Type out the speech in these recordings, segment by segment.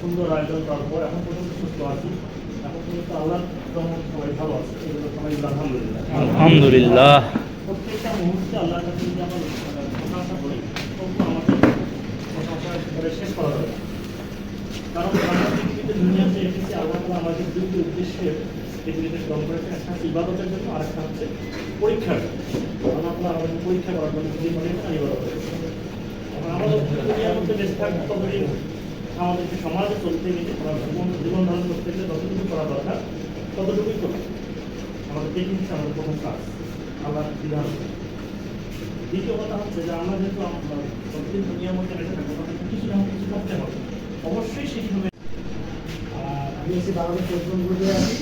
সুন্দর আয়োজন করার এখন পর্যন্ত সুস্থ আছি এখন পর্যন্ত আল্লাহ সবাই ভালো আছে আলহামদুলিল্লাহ। প্রত্যেকটা মুহূর্তে আল্লাহর কাছে যদি আমরা প্রশংসা করি আমাদের শেষ করা কারণ আমরা পৃথিবীতে দুনিয়াতে এসেছি আল্লাহ আমাদের দুটি উদ্দেশ্যে পৃথিবীতে শ্রম করেছে একটা ইবাদতের জন্য আর একটা হচ্ছে পরীক্ষার। আল্লাহ আমাদের পরীক্ষা করার জন্য দুই মানে ইবাদত করেছে এখন আমাদের দুনিয়ার মধ্যে বেঁচে থাকব ততদিন আমাদেরকে সমাজে চলতে গেলে জীবন ধারণ করতে গেলে যতটুকু করা দরকার, ততটুকুই করতে আমাদের হচ্ছে আমাদের প্রথম কাজ আল্লাহ বিধান। দ্বিতীয় কথা হচ্ছে যে আমরা যেহেতু প্রতিদিন দুনিয়ার মধ্যে বেঁচে থাকব তাদেরকে কিছু না কিছু করতে হবে। অবশ্যই সেইভাবে আর আমি এসে বাংলাদেশ পরিশ্রম গ্রুপে আছি।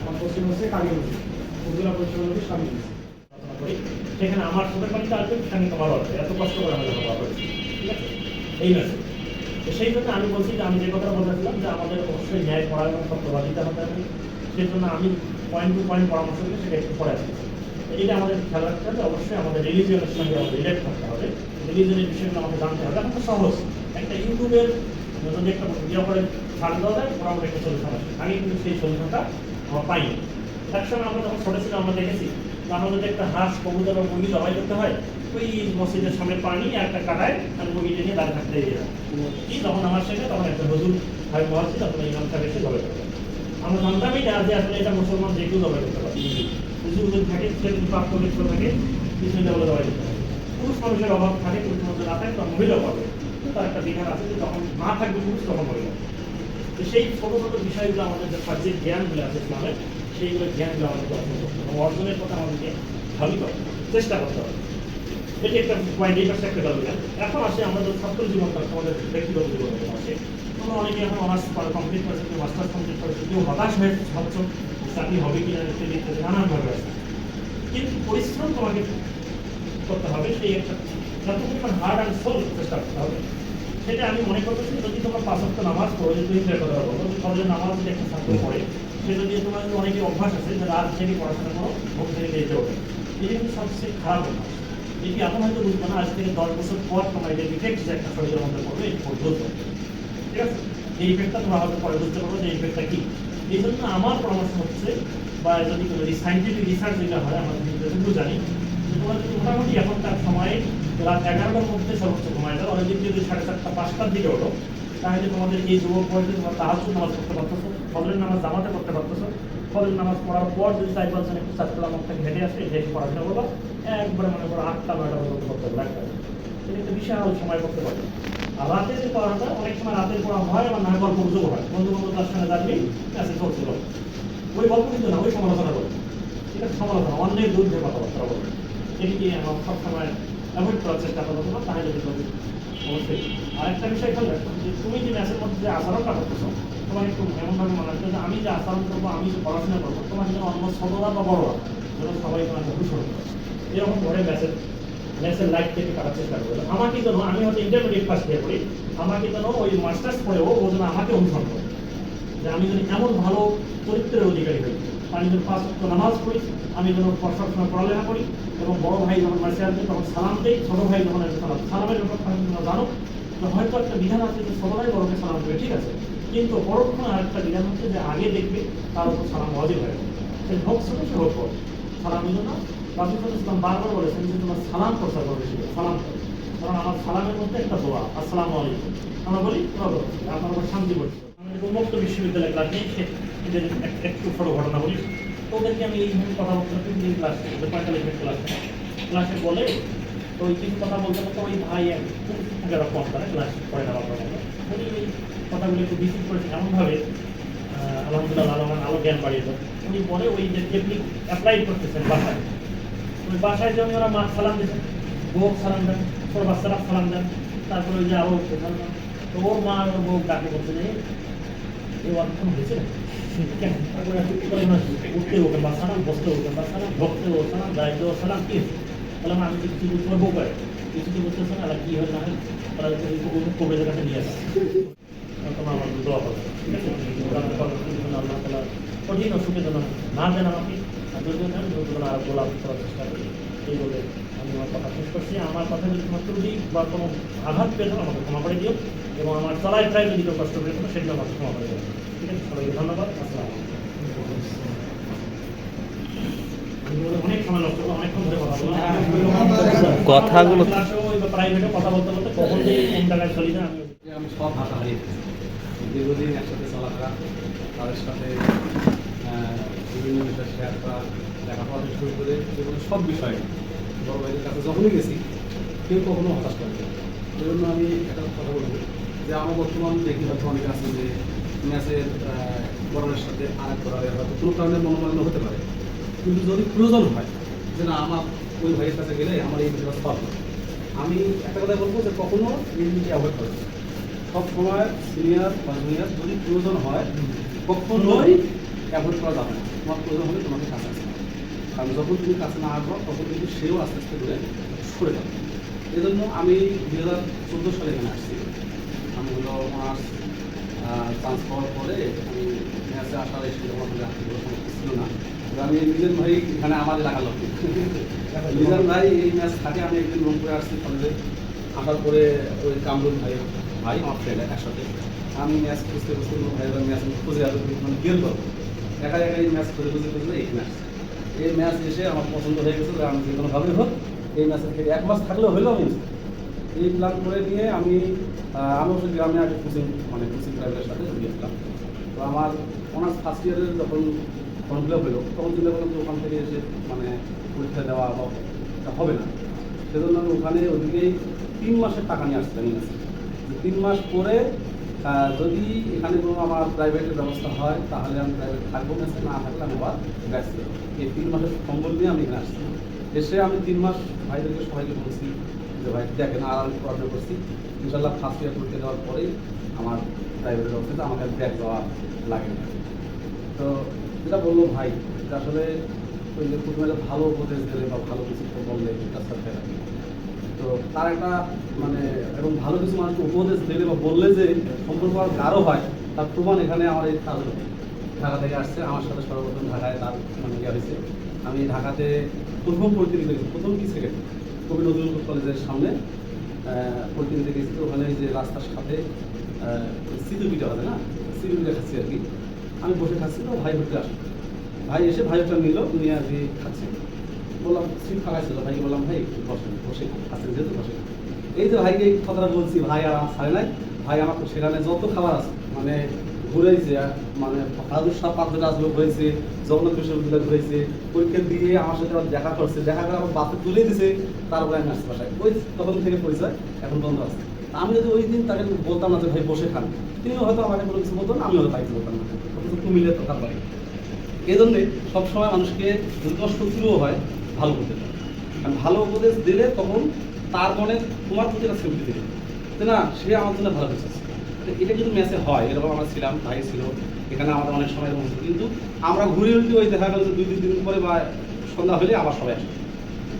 আমার পশ্চিম হচ্ছে কালীগঞ্জ। উপজেলা পরিশ্রম গ্রুপে সামিল হয়েছি। করি সেখানে আমার ছোটের বাড়িতে আসবে সেখানে তোমারও আসবে এত কষ্ট করে আমাদের ঠিক আছে? এই মেসেজ তো সেই জন্য আমি বলছি যে আমি যে কথা বলেছিলাম যে আমাদের অবশ্যই ন্যায় পড়া এবং সত্যবাদিতা হতে হবে। সেই জন্য আমি পয়েন্ট টু পয়েন্ট পরামর্শ দিলে সেটা একটু পরে আসছি। এটা আমাদের খেয়াল রাখতে হবে। অবশ্যই আমাদের রিলিজিয়নের সঙ্গে আমাদের রিলেট থাকতে হবে। রিলিজিয়নের বিষয়গুলো আমাদের জানতে হবে। এখন সহজ। একটা ইউটিউবের যদি একটা ভিডিও করে ছাড় দেওয়া যায়, মোটামুটি একটা সলিউশন আসে আগে কিন্তু সেই সলিউশনটা আমরা পাইনি। একসময় আমরা যখন ছোট ছিলাম, আমরা দেখেছি যে আমরা একটা হাঁস, কবুতর বা মুরগি জবাই করতে হয়। ওই মসজিদের সামনে পানি একটা কাটায় আর মুরগিটা নিয়ে দাঁড়িয়ে থাকতে কি যখন আমার শেখে তখন একটা হজুর ভাই মহাজি তখন ইমাম সাহেব এসে জবাই করতে আমরা জানতামই না যে আসলে এটা মুসলমান যে কেউ জবাই করতে পারে। হুজুর যদি থাকে সে প্রাপ্ত ব্যক্তি থাকে বিষ্ণু বলে জবাই করতে পারে পুরুষ মানুষের অভাব থাকে, পুরুষ মানুষের না থাকে, তখন মহিলা পাবে। তার একটা বিধান আছে যে যখন না থাকবে পুরুষ, তখন মহিলা। তো সেই ছোট ছোট বিষয়গুলো আমাদের যে জ্ঞানগুলো আছে ইসলামের সেইগুলো জ্ঞানগুলো আমাদেরকে অর্জন করতে এবং অর্জনের কথা আমাদেরকে ভাবি করতে চেষ্টা করতে হবে। এটি একটা পয়েন্ট পাশে একটা জ্ঞান এখন আসে আমাদের ছাত্র জীবনটা, আমাদের ব্যক্তিগত জীবনে আসে তোমরা অনেকে এখন অনার্স কমপ্লিট করেছে কেউ মাস্টার্স কমপ্লিট করেছে কেউ হতাশ হয়ে ভাবছ চাকরি হবে কিনা ইত্যাদি ইত্যাদি নানানভাবে আছে কিন্তু পরিশ্রম তোমাকে করতে হবে, সেই একটা যত পরিমাণ হার্ড অ্যান্ড সোল চেষ্টা করতে হবে, সেটা আমি মনে করতেছি যদি তোমার পাঁচ নামাজ পড়ো যদি তুমি কথা বলো ফজরের নামাজ যদি একটা ছাত্র পড়ে সে যদি তোমার অনেকে অভ্যাস আছে যে রাত থেকে পড়াশোনা করো, ঘুম থেকে যেতে হবে এটা কিন্তু সবচেয়ে খারাপ অভ্যাস এটি এখন হয়তো বুঝব না, আজ থেকে দশ বছর পর তোমার এটা ইফেক্ট যে একটা শরীরের মধ্যে পড়বে এটি বুঝতে ঠিক আছে? এই ইফেক্টটা তোমরা হয়তো পরে বুঝতে পারব যে ইফেক্টটা কি। এই জন্য আমার পরামর্শ হচ্ছে, বা যদি কোনো সাইন্টিফিক রিসার্চ যেটা হয়, আমরা যতটুকু জানি তোমরা যদি মোটামুটি এখনকার সময়ে রাত এগারোটার মধ্যে সর্বোচ্চ ঘুমায়। যাও অনেকদিন যদি সাড়ে চারটা, পাঁচটার দিকে ওঠো, তাহলে তোমাদের এই যুবক বয়সে তোমার তাহাজ নামাজ পড়তে পারতেছো ফজরের নামাজ জামাতে পড়তে পারতেছো? ফজরের নামাজ পড়ার পর যদি চাই পাঁচজন একটু চারতলা মত থেকে হেঁটে আসে যে পড়াশোনা করব, একবারে মনে করো আটটা, নয়টা পর্যন্ত করতে হবে একটা। এটা একটা বিশাল সময় করতে পারবে। আর রাতে যে পড়াটা, অনেক সময় রাতের পড়া হয়, আবার না গল্প গুজব হয়। বন্ধু বান্ধব তার সঙ্গে দাঁড়িয়ে কাছে চলছিল ওই গল্প কিন্তু না, ওই সমালোচনা করবে আছে সমালোচনা, অন্যের বিরুদ্ধে কথাবার্তা বলবে এটিকে আমার সবসময় অ্যাভয়েড করার চেষ্টা করব তোমার, তাহলে যদি অবশ্যই। আর একটা বিষয় খেয়াল যে তুমি যে ম্যাচের মধ্যে যে আচরণটা করতেছো তোমার একটু এমনভাবে মনে রাখবে যে আমি যে আচরণ করব, আমি যে পড়াশোনা করব তোমার যেন অন্য ছোটরা বা বড়রা যেন সবাই তোমাকে অনুসরণ করে। এরকম ধরে ম্যাচের ম্যাচের লাইফ থেকে কাটার চেষ্টা করবে। আমাকে যেন, আমি হয়তো ইন্টারমিডিয়েট পাস দিয়ে পড়ি, আমাকে যেন ওই মাস্টার্স পড়েও ও যেন আমাকে অনুসরণ করে। যে আমি যদি এমন ভালো চরিত্রের অধিকারী হই, আমি যদি পাঁচ নামাজ পড়ি, আমি যেন সবসময় পড়ালেখা করি এবং বড় ভাই যখন মাসে আসবে, তখন সালাম দেই, ছোট ভাই যখন সালাম, সালামের ব্যাপারটা তোমরা জানো হয়তো একটা বিধান আছে যে ভাই বড়কে সালাম দেবে, ঠিক আছে? কিন্তু পরক্ষণে আরেকটা বিধান হচ্ছে যে আগে দেখবে তার উপর সালাম ওয়াজিব হয়ে সে হোক ছোট সে হোক সালাম দিল না। রাসুল ইসলাম বারবার বলেছেন যে তোমার সালাম প্রচার করবে শিখে সালাম করো। কারণ আমার সালামের মধ্যে একটা দোয়া, আসসালামু আলাইকুম। আমরা বলি আপনার উপর শান্তি আমাদের উন্মুক্ত বিশ্ববিদ্যালয় ক্লাস নেই এদের এক- একটু ছোট ঘটনা বলি। তো ওদেরকে আমি এইভাবে কথা বলতে তিন দিন ক্লাস পঁয়তাল্লিশ ক্লাস ক্লাসে বলে, তো ওই কিছু কথা বলতে বলতে ওই ভাই এক যারা কম ক্লাস করে না এই কথাগুলো একটু রিসিভ করেছেন এমনভাবে আলহামদুলিল্লাহ আমার আলো জ্ঞান বাড়িয়ে উনি বলে ওই যে টেকনিক অ্যাপ্লাই করতেছেন বাসায়। ওই বাসায় যে উনি ওরা মা সালাম দিয়েছেন বউ সালাম দেন ওর সালাম দেন, তারপরে ওই যে আরও সালাম দেন। তো ওর মা আর ওর বউ ডাকে বলছে যে এই অর্থন হয়েছে? উঠতে বা বা দায়িত্ব সালাম কি? বললাম আমি তো কিছু কিছু তো বুঝতেছে না কি হয় না হয় তারা নিয়ে আসে তোমার আমার দোয়া করবে ঠিক আছে আল্লাহ তালা কঠিন অসুখের জন্য না দেন আমাকে দেন ওগুলো আরও গোলাপ করার চেষ্টা করি এই বলে আমি আমি আমার কথা শেষ করছি আমার কথা যদি তোমার ত্রুটি বা কোনো আঘাত পেয়ে থাকো আমাকে ক্ষমা করে দিও এবং আমার চলায় প্রায় যদি কেউ কষ্ট পেয়ে থাকো সেটা আমাকে ক্ষমা করে দিও ঠিক আছে সবাইকে ধন্যবাদ আসসালাম কথাগুলো- প্রাইভেটে কথা বলতে বলতে কখন যে কোন চলি না আমি সব ভাষা হারিয়ে দীর্ঘদিন একসাথে চলাফেরা, তাদের সাথে বিভিন্ন বিষয় শেয়ার করা, লেখাপড়া থেকে শুরু করে জীবনের সব বিষয়ে বড় ভাইদের কাছে যখনই গেছি, কেউ কখনো হতাশ করে এই জন্য আমি একটা কথা বলব যে আমার বর্তমান দেখি হয়তো অনেকে আছে যে ম্যাচের বড়ের সাথে আরেক করা হয়তো কোনো কারণে মনোমালিন্য হতে পারে। কিন্তু যদি প্রয়োজন হয় যে না, আমার ওই ভাইয়ের কাছে গেলে আমার এই বিষয়টা হবে আমি একটা কথা বলব যে কখনো এই অ্যাভয়েড করবে না। সব সময় সিনিয়র বা জুনিয়র যদি প্রয়োজন হয়, কখনোই অ্যাভয়েড করা যাবে তোমার প্রয়োজন হলে তোমাকে কাছে কারণ যখন তুমি কাছে না আসব, তখন কিন্তু সেও আস্তে আস্তে দূরে সরে যাবে। এই জন্য আমি দুই হাজার চোদ্দ সালে এখানে আসছি। আমি হলো মাস চান্স পাওয়ার আমি ম্যাচে আসার এসে সমস্যা ছিল না। আমি নিজের ভাই এখানে আমার এলাকার লোক। নিজের ভাই এই ম্যাচ থাকে আমি একদিন রংপুরে আসছি কলেজে আসার পরে ওই কামরুল ভাই ভাই, আমার ফ্রেন্ড একসাথে। আমি ম্যাচ খুঁজতে খুঁজতে কোনো ভাই ম্যাচ খুঁজে আসব মানে বের করব। একা একা এই ম্যাচ খুঁজে খুঁজে খুঁজে এখানে আসছি এই ম্যাচ এসে আমার পছন্দ হয়ে গেছে যে আমি যে কোনোভাবেই হোক এই ম্যাচের থেকে এক মাস থাকলেও হলেও আমি এই প্ল্যান করে নিয়ে আমি আমি অবশ্য গ্রামে আগে কোচিং মানে কোচিং প্রাইভেটের সাথে গিয়েছিলাম তো আমার অনার্স ফার্স্ট ইয়ারে যখন ফর্ম ফিল আপ হলো তখন চিন্তা করলাম যে ওখান থেকে এসে মানে পরীক্ষা দেওয়া হবে না। সেজন্য আমি ওখানে ওদিকেই তিন মাসের টাকা নিয়ে আসছিলাম এই যে তিন মাস পরে যদি এখানে কোনো আমার প্রাইভেটের ব্যবস্থা হয়, তাহলে আমি প্রাইভেট থাকব মেসে না থাকলে আমি আবার ব্যাস এই তিন মাসের সম্বল নিয়ে আমি এখানে আসছি। এসে আমি তিন মাস ভাইদেরকে সবাইকে বলছি যে, ভাই, দেখেন, আর আমি পড়াশোনা করছি। ইনশাল্লাহ ফার্স্ট ইয়ার পরীক্ষা দেওয়ার পরেই আমার প্রাইভেটের অফিসে আমাকে ব্যাগ দেওয়া লাগে না তো যেটা বলল ভাই আসলে ওই যে প্রথমে ভালো উপদেশ দিলে বা ভালো কিছু বললে সাথে রাখি তো তার একটা মানে এবং ভালো কিছু মানুষকে উপদেশ দিলে বা বললে যে সম্পর্ক আর গাঢ় হয়, তার প্রমাণ এখানে আমার এই ঢাকা থেকে আসছে। আমার সাথে সর্বপ্রথম ঢাকায় তার মানে ইয়ে হয়েছে। আমি ঢাকাতে প্রথম করেছি প্রথম কি সেকেন্ড কবি নজরুল কলেজের সামনে পরিচিতি গেছি ওখানে যে রাস্তার সাথে সিকিউরিটি হবে না? সিকিউরিটি খাচ্ছি আর কি। আমি বসে খাচ্ছি তো ভাই হতে আসলো। ভাই এসে ভাই ওটা নিল, নিয়ে আর কি খাচ্ছে। বললাম, সিট ফাঁকা ভাইকে বললাম, ভাই বসেন, বসে খাচ্ছেন যেহেতু বসে এই যে ভাইকে কথাটা বলছি, ভাই আর ছাড়ে নাই। ভাই আমাকে সেখানে যত খাবার আছে মানে ঘুরেছে মানে হাজুর সাহ পাঁচটা আসলো ঘুরেছে জগন্নাথ বিশ্ববিদ্যালয় ঘুরেছে পরীক্ষা দিয়ে আমার সাথে আবার দেখা করছে, দেখা করে আমার বাসে তুলে দিছে, তারপরে আমি আসতে বাসায়। ওই তখন থেকে পরিচয় এখন বন্ধ আছে। আমি যদি ওই দিন তাকে বলতাম না যে, ভাই, বসে খান। তিনি হয়তো আমাকে কোনো কিছু বলতো না আমি হয়তো তাইকে বলতাম না। অথচ কুমিল্লে তো তার বাড়ি। এই জন্যে সবসময় মানুষকে তোমার শত্রুও হয় ভালো করতে পারে। ভালো উপদেশ দিলে তখন তার মনে তোমার প্রতি একটা সেফটি দেবে যে না? সে আমার জন্য ভালো আছে। এটা কিন্তু ম্যাচে হয়। এরকম আমরা ছিলাম, ভাই ছিল। এখানে আমাদের অনেক সময় এরকম কিন্তু আমরা ঘুরে উল্টে ওই দেখা গেল দুই, তিন দিন পরে বা সন্ধ্যা হলে আবার সবাই আসে।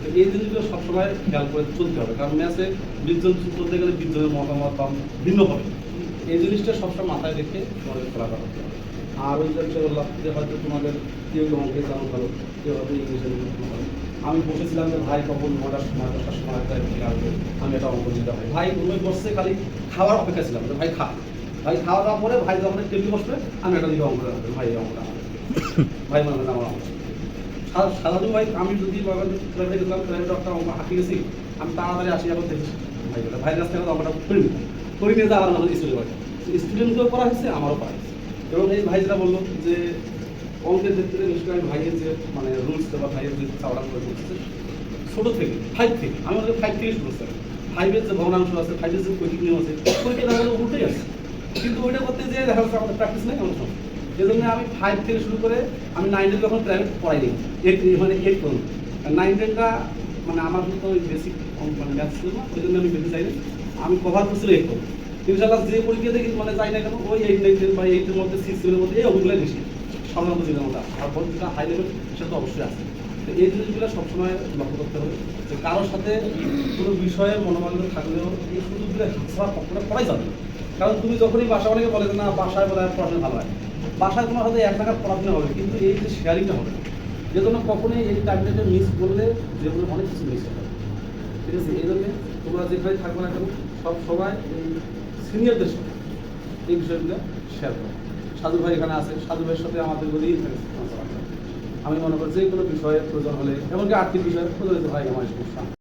তো এই জিনিসগুলো সবসময় খেয়াল করে চলতে হবে। কারণ ম্যাচে বিশজন চলতে গেলে বিশজনের মতামত ভিন্ন হবে। এই জিনিসটা সবসময় মাথায় রেখে তোমাদের খেলাটা করতে হবে। আর ওই যে হয়তো তোমাদের কেউ অঙ্কে জানো ভালো? কেউ হয়তো ইংলিশে ভালো আমি বসেছিলাম যে ভাই কখন নটার সময়, দশটার সময় ফিরে আসবে, আমি এটা দিতে ভাই ভাই রুমে বসছে, খালি খাওয়ার অপেক্ষা ছিলাম, যে ভাই খা। ভাই খাওয়া দাওয়া পরে ভাই যখন টেবিলে বসবে, আমি একটা দিকে অঙ্ক রাখবে, ভাই আমার। ভাই মনে আমার সা- সাধারণ ভাই আমি যদি প্রাইভেটে গেছিলাম প্রাইভেটে একটা অঙ্ক হাঁটি গেছি। আমি তাড়াতাড়ি আসি, এখন দেখি। ভাই ভাইয়ের কাছ থেকে তো অঙ্কটা করি। করি নিয়ে যাওয়ার আমাদের স্টুডেন্ট স্টুডেন্টকেও করা হয়েছে, আমারও করা হয়েছে। এবং এই ভাই যেটা বলল যে অঙ্কের ক্ষেত্রে নিশ্চয়ই আমি ভাইয়ের যে মানে রুলস বা ভাইয়ের যে চাওড়া করে বলছে ছোটো থেকে ফাইভ থেকে আমি আমাদের ফাইভ থেকে শুরু করছি ফাইভের যে ভগ্নাংশ আছে ফাইভের যে কৈকিক নিয়ম আছে দেখা গেলে উল্টেই আছে। কিন্তু ওইটা করতে যে দেখা যাচ্ছে আমাদের প্র্যাকটিস নেই এমন সময়। এই জন্য আমি ফাইভ থেকে শুরু করে আমি নাইন যখন প্রাইভেট পড়াইনি এইট মানে এইট পর্যন্ত নাইন টেনটা মানে আমার তো ওই বেসিক মানে ম্যাথ ছিল না, ওই জন্য আমি বেশি চাইনি আমি কভার করছিল এইট পর্যন্ত ইনশাল্লাহ যে পরীক্ষা দেখি মানে যাই না কেন, ওই এইট নাইন টেন বা এইটের মধ্যে সিক্স সেভেনের মধ্যে এই ওগুলোই বেশি। আছে। আর পরীক্ষা হাই লেভেল সেটা তো অবশ্যই আছে তো এই জিনিসগুলো সবসময় লক্ষ্য করতে হবে যে কারোর সাথে কোনো বিষয়ে মনোমালিন্য থাকলেও এই সুযোগগুলো হাসা পক্ষটা করাই যাবে। কারণ তুমি যখনই বাসা অনেকে বলে না, বাসায় বলে পড়াশোনা ভালো হয় বাসায় তোমার হয়তো এক টাকার পড়াশোনা হবে, কিন্তু এই যে শেয়ারিংটা হবে, যে জন্য কখনোই এই টাইমটাকে মিস করলে যেগুলো অনেক কিছু মিস হবে ঠিক আছে এই জন্য তোমরা যেখানে থাকবে না কেন, সব সবাই এই সিনিয়রদের সাথে এই বিষয়গুলো শেয়ার করো সাধু ভাই এখানে আছে, সাধু ভাইয়ের সাথে আমাদের বলেই আমি মনে করি যে কোনো বিষয়ের প্রয়োজন হলে, এমনকি আর্থিক বিষয়ে প্রয়োজন হয় আমার সমস্যা।